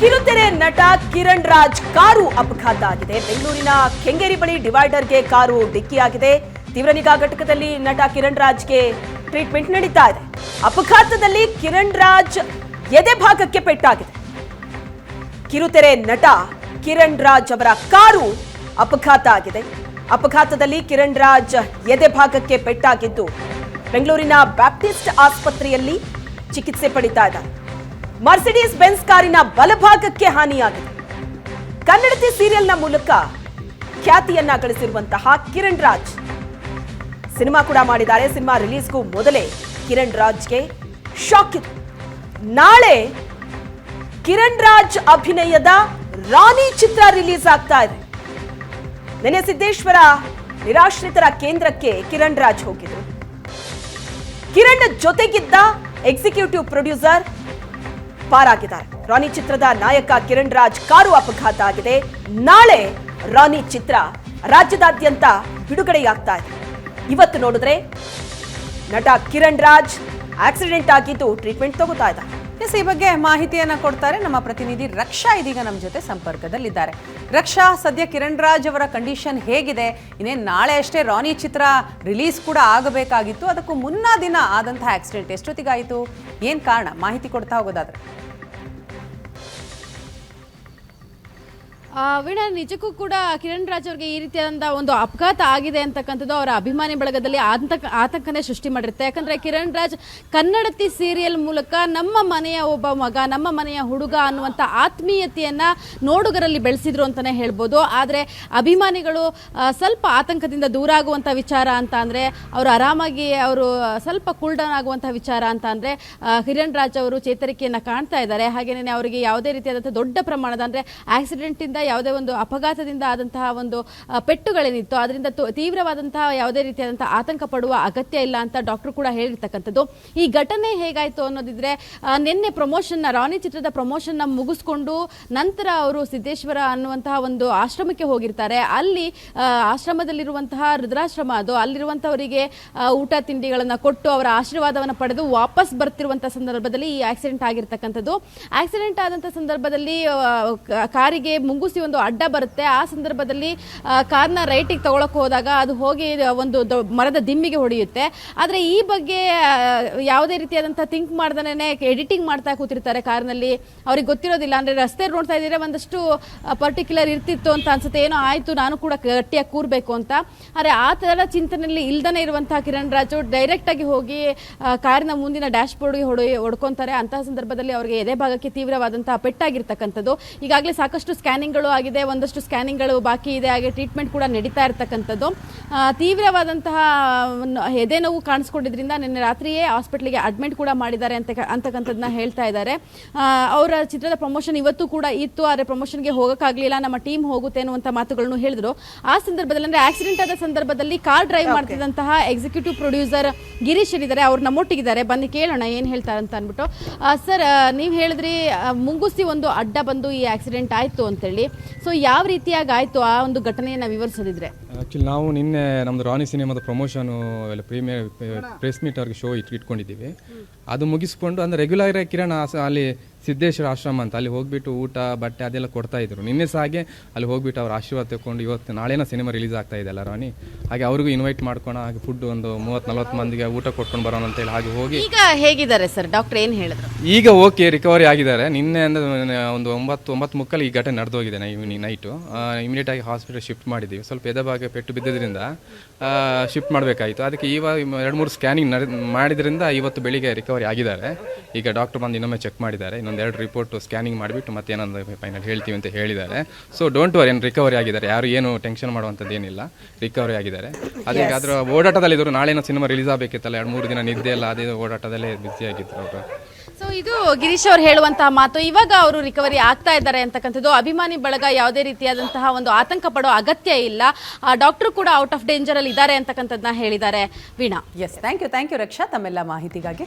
ಕಿರುತೆರೆ ನಟ ಕಿರಣ್ ರಾಜ್ ಕಾರು ಅಪಘಾತ ಆಗಿದೆ. ಬೆಂಗಳೂರಿನ ಕೆಂಗೇರಿ ಬಳಿ ಡಿವೈಡರ್ಗೆ ಕಾರು ಡಿಕ್ಕಿಯಾಗಿದೆ. ತೀವ್ರ ನಿಗಾ ಘಟಕದಲ್ಲಿ ನಟ ಕಿರಣ್ ರಾಜ್ಗೆ ಟ್ರೀಟ್ಮೆಂಟ್ ನಡೀತಾ ಇದೆ. ಅಪಘಾತದಲ್ಲಿ ಕಿರಣ್ ರಾಜ್ ಎದೆ ಭಾಗಕ್ಕೆ ಪೆಟ್ಟಾಗಿದೆ. ಕಿರುತೆರೆ ನಟ ಕಿರಣ್ ರಾಜ್ ಅವರ ಕಾರು ಅಪಘಾತ ಆಗಿದೆ. ಅಪಘಾತದಲ್ಲಿ ಕಿರಣ್ ರಾಜ್ ಎದೆ ಭಾಗಕ್ಕೆ ಪೆಟ್ಟಾಗಿದ್ದು, ಬೆಂಗಳೂರಿನ ಬ್ಯಾಪ್ಟಿಸ್ಟ್ ಆಸ್ಪತ್ರೆಯಲ್ಲಿ ಚಿಕಿತ್ಸೆ ಪಡಿತಾ ಇದ್ದಾರೆ. ಮರ್ಸಿಡೀಸ್ ಬೆನ್ಸ್ ಕಾರಿನ ಬಲಭಾಗಕ್ಕೆ ಹಾನಿಯಾಗಿದೆ. ಕನ್ನಡತಿ ಸೀರಿಯಲ್ನ ಮೂಲಕ ಖ್ಯಾತಿಯನ್ನ ಗಳಿಸಿರುವಂತಹ ಕಿರಣ್ ರಾಜ್. ಸಿನಿಮಾ ಕೂಡ ಮಾಡಿದ್ದಾರೆ. ಸಿನಿಮಾ ರಿಲೀಸ್ಗೂ ಮೊದಲೇ ಕಿರಣ್ ರಾಜ್ಗೆ ಶಾಕ್ ಇತ್ತು. ನಾಳೆ ಕಿರಣ್ ರಾಜ್ ಅಭಿನಯದ ರಾಣಿ ಚಿತ್ರ ರಿಲೀಸ್ ಆಗ್ತಾ ಇದೆ. ನೆನೆ ಸಿದ್ದೇಶ್ವರ ನಿರಾಶ್ರಿತರ ಕೇಂದ್ರಕ್ಕೆ ಕಿರಣ್ ರಾಜ್ ಹೋಗಿದ್ರು. ಕಿರಣ್ ಜೊತೆಗಿದ್ದ ಎಕ್ಸಿಕ್ಯೂಟಿವ್ ಪ್ರೊಡ್ಯೂಸರ್ ಪಾರಾಗಿದ್ದಾರೆ. ರಾಣಿ ಚಿತ್ರದ ನಾಯಕ ಕಿರಣ್ ರಾಜ್ ಕಾರು ಅಪಘಾತ ಆಗಿದೆ. ನಾಳೆ ರಾಣಿ ಚಿತ್ರ ರಾಜ್ಯದಾದ್ಯಂತ ಬಿಡುಗಡೆಯಾಗ್ತಾ ಇದೆ. ಇವತ್ತು ನೋಡಿದ್ರೆ ನಟ ಕಿರಣ್ ರಾಜ್ ಆಕ್ಸಿಡೆಂಟ್ ಆಗಿದ್ದು ಟ್ರೀಟ್ಮೆಂಟ್ ತಗೋತಾ ಇದ್ದಾರೆ ಎಸ್, ಈ ಬಗ್ಗೆ ಮಾಹಿತಿಯನ್ನ ಕೊಡ್ತಾರೆ ನಮ್ಮ ಪ್ರತಿನಿಧಿ ರಕ್ಷಾ ಇದೀಗ ನಮ್ಮ ಜೊತೆ ಸಂಪರ್ಕದಲ್ಲಿದ್ದಾರೆ. ರಕ್ಷಾ, ಸದ್ಯ ಕಿರಣ್ ರಾಜ್ ಅವರ ಕಂಡೀಷನ್ ಹೇಗಿದೆ? ಇನ್ನೇನು ನಾಳೆ ಅಷ್ಟೇ ರಾನಿ ಚಿತ್ರ ರಿಲೀಸ್ ಕೂಡ ಆಗಬೇಕಾಗಿತ್ತು. ಅದಕ್ಕೂ ಮುನ್ನ ದಿನ ಆದಂತಹ ಆಕ್ಸಿಡೆಂಟ್ ಎಷ್ಟೊತ್ತಿಗಾಯಿತು? ಏನು ಕಾರಣ? ಮಾಹಿತಿ ಕೊಡ್ತಾ ಹೋಗೋದಾದ್ರೆ. ವೀಣಾ, ನಿಜಕ್ಕೂ ಕೂಡ ಕಿರಣ್ ರಾಜ್ ಅವ್ರಿಗೆ ಈ ರೀತಿಯಾದ ಒಂದು ಅಪಘಾತ ಆಗಿದೆ ಅಂತಕ್ಕಂಥದ್ದು ಅವರ ಅಭಿಮಾನಿ ಬಳಗದಲ್ಲಿ ಆತಂಕ, ಆತಂಕನೇ ಸೃಷ್ಟಿ ಮಾಡಿರುತ್ತೆ. ಯಾಕಂದ್ರೆ ಕಿರಣ್ ರಾಜ್ ಕನ್ನಡತಿ ಸೀರಿಯಲ್ ಮೂಲಕ ನಮ್ಮ ಮನೆಯ ಒಬ್ಬ ಮಗ, ನಮ್ಮ ಮನೆಯ ಹುಡುಗ ಅನ್ನುವಂಥ ಆತ್ಮೀಯತೆಯನ್ನ ನೋಡುಗರಲ್ಲಿ ಬೆಳೆಸಿದ್ರು ಅಂತಾನೆ ಹೇಳ್ಬೋದು. ಆದರೆ ಅಭಿಮಾನಿಗಳು ಸ್ವಲ್ಪ ಆತಂಕದಿಂದ ದೂರ ಆಗುವಂಥ ವಿಚಾರ ಅಂತ ಅಂದರೆ, ಅವರು ಆರಾಮಾಗಿ ಅವರು ಸ್ವಲ್ಪ ಕೂಲ್ ಡೌನ್ ಆಗುವಂಥ ವಿಚಾರ ಅಂತ ಅಂದರೆ ಕಿರಣ್ ರಾಜ್ ಅವರು ಚೇತರಿಕೆಯನ್ನು ಕಾಣ್ತಾ ಇದ್ದಾರೆ. ಹಾಗೆಯೇ ಅವರಿಗೆ ಯಾವುದೇ ರೀತಿಯಾದಂಥ ದೊಡ್ಡ ಪ್ರಮಾಣದ ಅಂದ್ರೆ ಆಕ್ಸಿಡೆಂಟ್ ಇಂದ ಯಾವುದೇ ಒಂದು ಅಪಘಾತದಿಂದ ಆದಂತಹ ಒಂದು ಪೆಟ್ಟುಗಳೇನಿತ್ತು ಅದರಿಂದ ತೀವ್ರವಾದಂತಹ ಯಾವುದೇ ರೀತಿಯಾದಂತಹ ಆತಂಕ ಪಡುವ ಅಗತ್ಯ ಇಲ್ಲ ಅಂತ ಡಾಕ್ಟರ್ ಕೂಡ ಹೇಳಿರ್ತಕ್ಕಂಥದ್ದು. ಈ ಘಟನೆ ಹೇಗಾಯ್ತು ಅನ್ನೋದಿದ್ರೆ ನಿನ್ನೆ ಪ್ರಮೋಷನ್ ರಾಣಿ ಚಿತ್ರದ ಪ್ರಮೋಷನ್ ಮುಗಿಸ್ಕೊಂಡು ನಂತರ ಅವರು ಸಿದ್ದೇಶ್ವರ ಅನ್ನುವಂತಹ ಒಂದು ಆಶ್ರಮಕ್ಕೆ ಹೋಗಿರ್ತಾರೆ. ಅಲ್ಲಿ ಆಶ್ರಮದಲ್ಲಿರುವಂತಹ ರುದ್ರಾಶ್ರಮ ಅದು. ಅಲ್ಲಿರುವಂತವರಿಗೆ ಆ, ಊಟ ತಿಂಡಿಗಳನ್ನ ಕೊಟ್ಟು ಅವರ ಆಶೀರ್ವಾದವನ್ನು ಪಡೆದು ವಾಪಸ್ ಬರ್ತಿರುವಂತಹ ಸಂದರ್ಭದಲ್ಲಿ ಈ ಆಕ್ಸಿಡೆಂಟ್ ಆಗಿರ್ತಕ್ಕಂಥದ್ದು. ಆಕ್ಸಿಡೆಂಟ್ ಆದಂತಹ ಸಂದರ್ಭದಲ್ಲಿ ಕಾರಿಗೆ ಮುಂಗುಸಿ ಒಂದು ಅಡ್ಡ ಬರುತ್ತೆ. ಆ ಸಂದರ್ಭದಲ್ಲಿ ಕಾರ್ನ ರೈಟಿಗೆ ತಗೊಳಕ್ಕೆ ಹೋದಾಗ ಅದು ಹೋಗಿ ಒಂದು ಮರದ ದಿಮ್ಮಿಗೆ ಹೊಡೆಯುತ್ತೆ. ಆದರೆ ಈ ಬಗ್ಗೆ ಯಾವುದೇ ರೀತಿಯಾದಂಥ ಥಿಂಕ್ ಮಾಡ್ದೇ ಎಡಿಟಿಂಗ್ ಮಾಡ್ತಾ ಕೂತಿರ್ತಾರೆ ಕಾರ್ನಲ್ಲಿ. ಅವ್ರಿಗೆ ಗೊತ್ತಿರೋದಿಲ್ಲ. ಅಂದ್ರೆ ರಸ್ತೆ ನೋಡ್ತಾ ಇದ್ದೀರಾ? ಒಂದಷ್ಟು ಪರ್ಟಿಕ್ಯುಲರ್ ಇರ್ತಿತ್ತು ಅಂತ ಅನ್ಸುತ್ತೆ. ಏನೋ ಆಯಿತು, ನಾನು ಕೂಡ ಗಟ್ಟಿಯಾಗಿ ಕೂರ್ಬೇಕು ಅಂತ. ಆದರೆ ಆ ಥರ ಚಿಂತನೆಯಲ್ಲಿ ಇಲ್ದನೇ ಇರುವಂತಹ ಕಿರಣ್ ರಾಜು ಡೈರೆಕ್ಟ್ ಆಗಿ ಹೋಗಿ ಕಾರಿನ ಮುಂದಿನ ಡ್ಯಾಶ್ ಬೋರ್ಡ್ಗೆ ಹೊಡೆ, ಹೊಡ್ಕೊಂತಾರೆ. ಅಂತಹ ಸಂದರ್ಭದಲ್ಲಿ ಅವರಿಗೆ ಎದೆ ಭಾಗಕ್ಕೆ ತೀವ್ರವಾದಂತಹ ಪೆಟ್ಟಾಗಿರ್ತಕ್ಕಂಥದ್ದು. ಈಗಾಗಲೇ ಸಾಕಷ್ಟು ಸ್ಕ್ಯಾನಿಂಗ್ಗಳು ಆಗಿದೆ ಒಂದಷ್ಟು ಸ್ಕ್ಯಾನಿಂಗ್ಗಳು ಬಾಕಿ ಇದೆ ಹಾಗೆ ಟ್ರೀಟ್ಮೆಂಟ್ ಕೂಡ ನಡೀತಾ ಇರತಕ್ಕಂಥದ್ದು. ತೀವ್ರವಾದಂತಹ ಎದೆ ನೋವು ಕಾಣಿಸ್ಕೊಂಡಿದ್ರಿಂದ ನಿನ್ನೆ ರಾತ್ರಿಯೇ ಹಾಸ್ಪಿಟ್ಲಿಗೆ ಅಡ್ಮಿಟ್ ಕೂಡ ಮಾಡಿದ್ದಾರೆ ಅಂತ ಅಂತಕ್ಕಂಥದ್ದನ್ನ ಹೇಳ್ತಾ ಇದ್ದಾರೆ. ಅವರ ಚಿತ್ರದ ಪ್ರಮೋಷನ್ ಇವತ್ತು ಕೂಡ ಇತ್ತು ಆದರೆ ಪ್ರಮೋಷನ್ಗೆ ಹೋಗೋಕ್ಕಾಗಲಿಲ್ಲ ನಮ್ಮ ಟೀಮ್ ಹೋಗುತ್ತೆ ಅನ್ನುವಂಥ ಮಾತುಗಳನ್ನು ಹೇಳಿದ್ರು. ಆ ಸಂದರ್ಭದಲ್ಲಿ ಅಂದರೆ ಆಕ್ಸಿಡೆಂಟ್ ಆದ ಸಂದರ್ಭದಲ್ಲಿ ಕಾರ್ ಡ್ರೈವ್ ಮಾಡ್ತಿದ್ದಂತಹ ಎಕ್ಸಿಕ್ಯೂಟಿವ್ ಪ್ರೊಡ್ಯೂಸರ್ ಗಿರೀಶ್ ಇದ್ದಾರೆ ಅವ್ರು ನಮ್ಮೊಟ್ಟಿಗಿದ್ದಾರೆ. ಬಂದು ಕೇಳೋಣ ಏನು ಹೇಳ್ತಾರೆ ಅಂತ ಅಂದ್ಬಿಟ್ಟು. ಸರ್ ನೀವು ಹೇಳಿದ್ರಿ ಮುಂಗುಸಿ ಒಂದು ಅಡ್ಡ ಬಂದು ಈ ಆಕ್ಸಿಡೆಂಟ್ ಆಯಿತು ಅಂತೇಳಿ. ಸೊ ಯಾವ ರೀತಿಯಾಗಿ ಆಯಿತು ಆ ಒಂದು ಘಟನೆಯನ್ನು ವಿವರಿಸೋದಿದ್ರೆ? ಆ್ಯಕ್ಚುಲಿ ನಾವು ನಿನ್ನೆ ನಮ್ಮದು ರಾಣಿ ಸಿನಿಮಾದ ಪ್ರಮೋಷನು ಎಲ್ಲ ಪ್ರೀಮಿಯರ್ ಪ್ರೆಸ್ ಮೀಟ್ ಅವ್ರಿಗೆ ಶೋ ಇಟ್ಟು ಇಟ್ಕೊಂಡಿದ್ದೀವಿ. ಅದು ಮುಗಿಸ್ಕೊಂಡು ಅಂದರೆ ರೆಗ್ಯುಲರ್ ಕಿರಣ್ ಆಸ- ಅಲ್ಲಿ ಸಿದ್ದೇಶ್ವರ ಆಶ್ರಮ ಅಂತ ಅಲ್ಲಿ ಹೋಗ್ಬಿಟ್ಟು ಊಟ ಬಟ್ಟೆ ಅದೆಲ್ಲ ಕೊಡ್ತಾ ಇದ್ರು. ನಿನ್ನೆ ಸಹ ಹಾಗೆ ಅಲ್ಲಿ ಹೋಗ್ಬಿಟ್ಟು ಅವ್ರ ಆಶೀರ್ವಾದ ತಗೊಂಡು ಇವತ್ತು ನಾಳೆನ ಸಿನಿಮಾ ರಿಲೀಸ್ ಆಗ್ತಾ ಇದೆ ಅಲ್ಲ ರಾಣಿ? ಹಾಗೆ ಅವ್ರಿಗೂ ಇನ್ವೈಟ್ ಮಾಡ್ಕೊಣ ಹಾಗೆ ಫುಡ್ ಒಂದು ಮೂವತ್ತು ನಲ್ವತ್ತು ಮಂದಿಗೆ ಊಟ ಕೊಟ್ಕೊಂಡು ಬರೋಣ ಅಂತ ಹೇಳಿ ಹಾಗೆ ಹೋಗಿ. ಈಗ ಹೇಗಿದ್ದಾರೆ ಸರ್ ಡಾಕ್ಟರ್ ಏನು ಹೇಳಿದ್ರು? ಈಗ ಓಕೆ ರಿಕವರಿ ಆಗಿದ್ದಾರೆ. ನಿನ್ನೆ ಅಂದ್ರೆ ಒಂದು ಒಂಬತ್ತು ಒಂಬತ್ತು ಮುಕ್ಕಲ್ಲಿ ಈ ಘಟನೆ ನಡೆದೋಗಿದೆ ಈವ್ನಿಂಗ್ ನೈಟು ಇಮಿಡಿಯೇಟ್ ಆಗಿ ಹಾಸ್ಪಿಟಲ್ ಶಿಫ್ಟ್ ಮಾಡಿದ್ದೀವಿ. ಸ್ವಲ್ಪ ಎದೆಭಾಗ ಪೆಟ್ಟು ಬಿದ್ದಿದ್ದರಿಂದ ಶಿಫ್ಟ್ ಮಾಡಬೇಕಾಯಿತು. ಅದಕ್ಕೆ ಇವಾಗ ಎರಡು ಮೂರು ಸ್ಕ್ಯಾನಿಂಗ್ ಮಾಡಿದ್ರಿಂದ ಇವತ್ತು ಬೆಳಿಗ್ಗೆ ರಿಕವರಿ ಆಗಿದ್ದಾರೆ. ಈಗ ಡಾಕ್ಟರ್ ಬಂದು ಇನ್ನೊಮ್ಮೆ ಚೆಕ್ ಮಾಡಿದ್ದಾರೆ. ಇನ್ನೊಂದು ಎರಡು ರಿಪೋರ್ಟ್ ಸ್ಕ್ಯಾನಿಂಗ್ ಮಾಡಿಬಿಟ್ಟು ಮತ್ತೆ ಏನಂದ ಫೈನಲ್ ಹೇಳ್ತೀವಿ ಅಂತ ಹೇಳಿದ್ದಾರೆ. ಸೊ ಡೋಂಟ್ ವರಿ ಏನು ರಿಕವರಿ ಆಗಿದ್ದಾರೆ. ಯಾರು ಏನು ಟೆನ್ಷನ್ ಮಾಡುವಂಥದ್ದು ಏನಿಲ್ಲ. ರಿಕವರಿ ಆಗಿದ್ದಾರೆ. ಅದೇ ಅದರ ಓಡಾಟದಲ್ಲಿದ್ದರು ನಾಳೆನೋ ಸಿನಿಮಾ ರಿಲೀಸ್ ಆಗಬೇಕಿತ್ತಲ್ಲ. ಎರಡು ಮೂರು ದಿನ ನಿದ್ದೆ ಎಲ್ಲ ಅದೇ ಓಡಾಟದಲ್ಲೇ ಬ್ಯುಸಿ ಆಗಿದ್ರು ಅವರು. ಸೊ ಇದು ಗಿರೀಶ್ ಅವರು ಹೇಳುವಂತಹ ಮಾತು. ಇವಾಗ ಅವರು ರಿಕವರಿ ಆಗ್ತಾ ಇದ್ದಾರೆ ಅಂತಕ್ಕಂಥದ್ದು. ಅಭಿಮಾನಿ ಬಳಗ ಯಾವುದೇ ರೀತಿಯಾದಂತಹ ಒಂದು ಆತಂಕ ಪಡೋ ಅಗತ್ಯ ಇಲ್ಲ. ಡಾಕ್ಟರ್ ಕೂಡ ಔಟ್ ಆಫ್ ಡೇಂಜರ್ ಅಲ್ಲಿ ಇದ್ದಾರೆ ಅಂತಕ್ಕಂಥದ್ದನ್ನ ಹೇಳಿದ್ದಾರೆ. Veena. Yes thank you thank you Raksha ತಮ್ಮೆಲ್ಲ ಮಾಹಿತಿಗಾಗಿ.